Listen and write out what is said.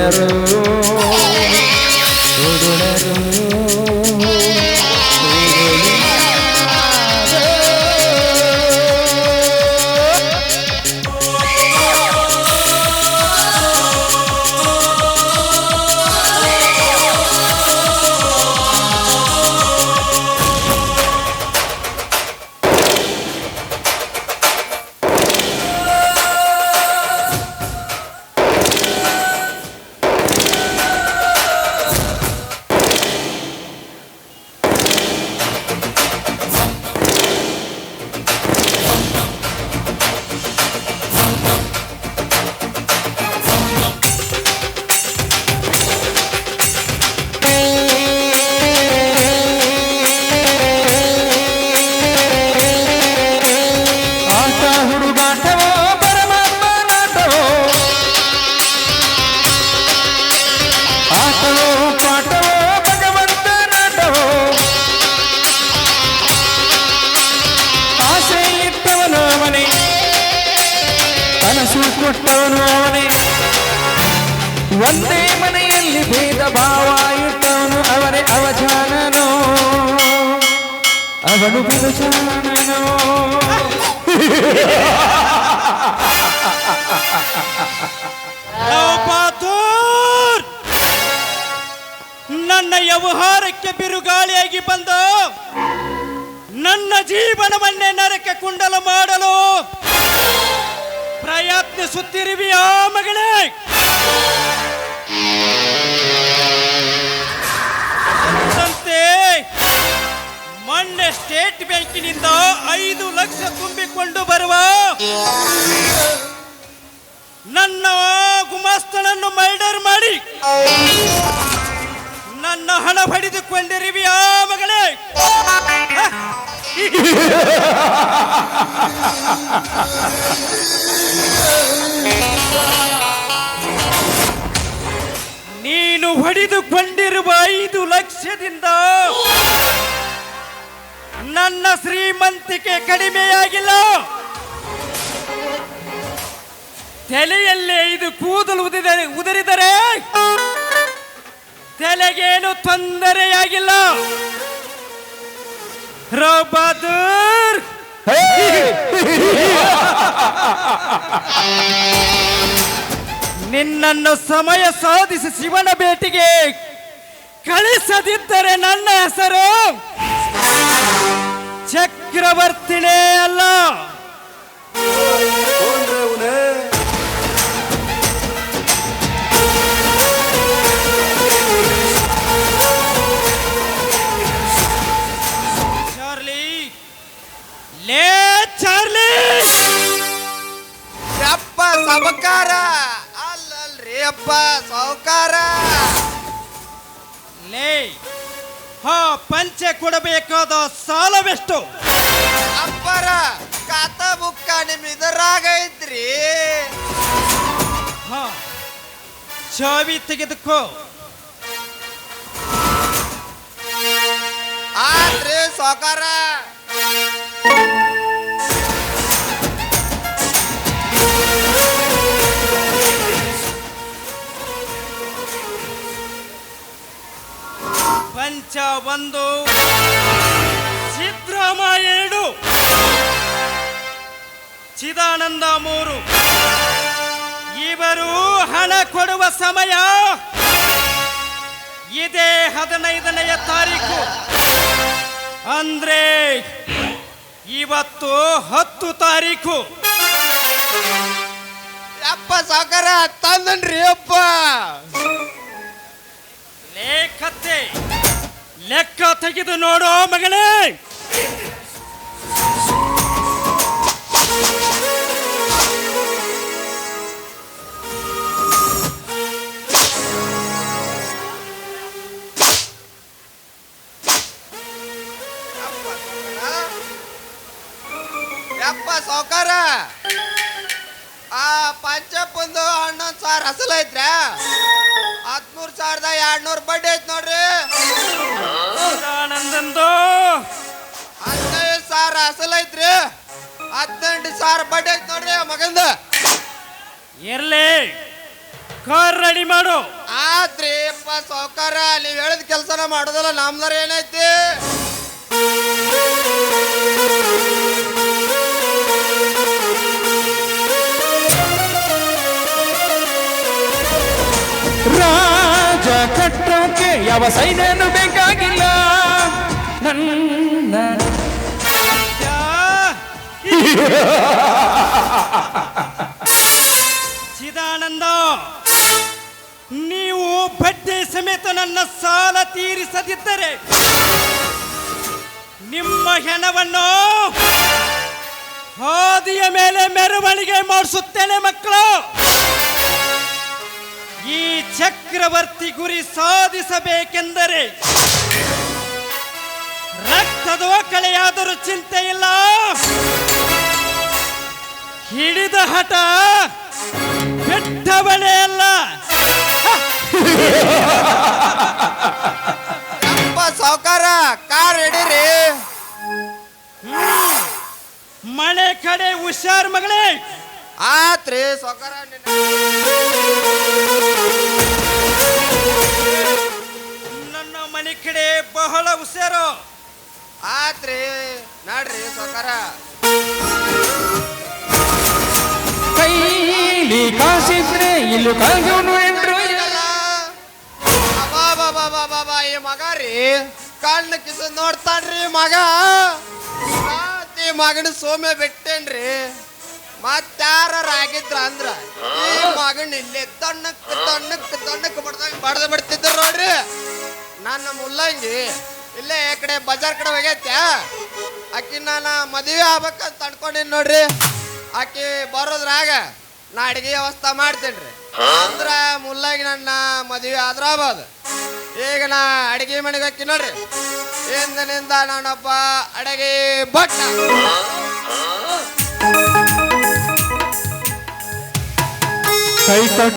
Quero ಕನಸು ಕೊಟ್ಟವನು ಅವನೇ. ಒಂದೇ ಮನೆಯಲ್ಲಿ ಭೇದ ಭಾವ ಇಟ್ಟವನು ಅವನೇ ಅವಜಾನನು. ಅವನು ಬಿರುಜಾನನೋ. ನನ್ನ ವ್ಯವಹಾರಕ್ಕೆ ಬಿರುಗಾಳಿಯಾಗಿ ಬಂದು. ನನ್ನ ಜೀವನವನ್ನೇ ನರಕ ಕುಂಡಲ ಮಾಡಲು ಪ್ರಯತ್ನಿಸುತ್ತಿರುವಿಯಾ ಮಗಳೇ? ಸಂತೆ ಮೊನ್ನೆ ಸ್ಟೇಟ್ ಬ್ಯಾಂಕಿನಿಂದ ಐದು ಲಕ್ಷ ತುಂಬಿಕೊಂಡು ಬರುವ ನನ್ನ ಗುಮಾಸ್ತನನ್ನು ಮರ್ಡರ್ ಮಾಡಿ ನನ್ನ ಹಣ ಪಡೆದುಕೊಂಡಿರುವಿಯಾ ಮಗಳೇ ನೀನು ಹೊಡೆದುಕೊಂಡಿರುವ ಐದು ಲಕ್ಷದಿಂದ ನನ್ನ ಶ್ರೀಮಂತಿಕೆ ಕಡಿಮೆಯಾಗಿಲ್ಲ. ತಲೆಯಲ್ಲೇ ಇದು ಕೂದಲು ಉದಿದರೆ ಉದರಿದರೆ ತಲೆಗೇನು ತೊಂದರೆಯಾಗಿಲ್ಲ. ಬಹದ್ದೂರ್ ನಿನ್ನನ್ನು ಸಮಯ ಸಾಧಿಸಿ ಶಿವನ ಭೇಟಿಗೆ ಕಳಿಸದಿದ್ದರೆ ನನ್ನ ಹೆಸರು ಚಕ್ರವರ್ತಿನೇ ಅಲ್ಲ. ಸಬಕಾರ ಅಲ್ಲಲ್ರಿ ಅಪ್ಪ ಸಾವುಕಾರ. ಲೇ ಹಾ ಪಂಚೆ ಕೊಡಬೇಕಾದ ಸಾಲವೆಷ್ಟು? ಅಪ್ಪರ ಕಾತ ಬುಕ್ಕ ನಿಮ್ ಇದರಾಗ ಐತ್ರಿ ಹಾ ಚಾವಿ ತೆಗೆದುಕೋ. ಆದ್ರೆ ಸಾವುಕಾರ. ಪಂಚ ಒಂದು. ಸಿದ್ರಾಮ ಎರಡು. ಚಿದಾನಂದ ಮೂರು. ಇವರು ಹಣ ಕೊಡುವ ಸಮಯ. ಇದೇ ಹದಿನೈದನೆಯ ತಾರೀಕು. ಅಂದ್ರೆ ಇವತ್ತು ಹತ್ತು ತಾರೀಕು. ಅಪ್ಪ ಸಾಕಾರ ತಂದನ್ರಿ ಅಪ್ಪ ಲೇಖತ್ತೆ ಲೆಕ್ಕ ತೆಗೆದು ನೋಡೋ ಮಗನೇ ಯಪ್ಪ ಸಾವುಕಾರ. ಆ ಪಂಚಪ್ಪಂದು ಹನ್ನೊಂದು ಸಾವಿರ ಹಸಲ್ ಐತ್ರ ಹತ್ಮೂರು ಸಾವಿರದ ಎರಡ್ನೂರು ಬಡ್ಡಿ ಐತ್ ನೋಡ್ರಿ. ಹದಿನೆಂಟು ಸಾವಿರ ಬಡ್ಡಿ ಐತ್ ನೋಡ್ರಿ ಮಗಂದ. ಇರ್ಲಿ. ಕಾರ್ ರೆಡಿ ಮಾಡು. ಆತ್ರಿ ಅಪ್ಪ ಸಾವ್ಕಾರ ನೀವ್ ಹೇಳಿದ ಕೆಲಸನ ಮಾಡೋದಲ್ಲ ನಮ್ದಾರ ಏನೈತಿ? ರಾಜ ಕಟ್ಟೋಕೆ ಯಾವ ಸೈನ್ಯನು ಬೇಕಾಗಿಲ್ಲ. ನನ್ನ ಚಿದಾನಂದ ನೀವು ಬಡ್ಡಿ ಸಮೇತ ನನ್ನ ಸಾಲ ತೀರಿಸದಿದ್ದರೆ ನಿಮ್ಮ ಹೆಣವನ್ನು ಹಾದಿಯ ಮೇಲೆ ಮೆರವಣಿಗೆ ಮಾಡಿಸುತ್ತೇನೆ ಮಕ್ಕಳು. ಈ ಚಕ್ರವರ್ತಿ ಗುರಿ ಸಾಧಿಸಬೇಕೆಂದರೆ ರಕ್ತದ ಕಳೆಯಾದರೂ ಚಿಂತೆ ಇಲ್ಲ. ಹಠ. ಬೆಟ್ಟವಳೆ ಅಲ್ಲ. ಅಪ್ಪ ಸಾವ್ಕಾರ ಕಾರ್ ರೆಡಿ ಮಳೆ ಕಡೆ ಹುಷಾರ್ ಮಗಳೇ. ಆತ್ರಿ ಸಾವ್ಕಾರ ನನ್ನ ಮನೆ ಕಡೆ ಬಹಳ ಹುಷಾರು. ಆತ್ರಿ ನೋಡ್ರಿ ಸಾವ್ಕಾರ. ಇಲ್ಲಿ ಎಂದ್ರು ಮಗಾರಿ ಈ ಮಗ ರೀ. ಕಣ್ಣು ಕಿಸ ನೋಡ್ತಾನ್ರಿ ಮಗ. ಈ ಮಗನ ಸೋಮೆ ಬಿಟ್ಟೇನ್ರಿ ಮತ್ತಾರ ಆಗಿದ್ರ ಅಂದ್ರ ಈ ಮಗನ ಇಲ್ಲೇ ತಣ್ಣಕ್ ತಣ್ಣಕ್ ತಣ್ಣಕ್ ಬಡ್ದಂಗ ಬಡ್ದ ಬಿಡ್ತಿದ್ರು ನೋಡ್ರಿ. ನನ್ನ ಮುಲ್ಲಂಗಿ, ಇಲ್ಲೇ ಈ ಕಡೆ ಬಜಾರ್ ಕಡೆ ಹೋಗೈತೆ ಆಕಿ ನಾನು ಮದುವೆ ಆಗ್ಬೇಕಂತ ಅನ್ಕೊಂಡಿನಿ ನೋಡ್ರಿ. ಆಕಿ ಬರೋದ್ರಾಗ ನಾ ಅಡಿಗೆ ವ್ಯವಸ್ಥೆ ಮಾಡ್ತೇನ್ರಿ. ಅಂದ್ರ ಮುಲ್ಲಾಗಿ ನನ್ನ ಮದುವೆ ಆದ್ರ ಆಗ್ಬೋದು ಈಗ ನಾ ಅಡಿಗೆ ಮನೆಗೆ ಹಾಕಿ ನೋಡ್ರಿ. ಎಂದಿನಿಂದ ನಾನೊಬ್ಬ ಅಡಿಗೆ ಭಟ್ಟ. ಕೈ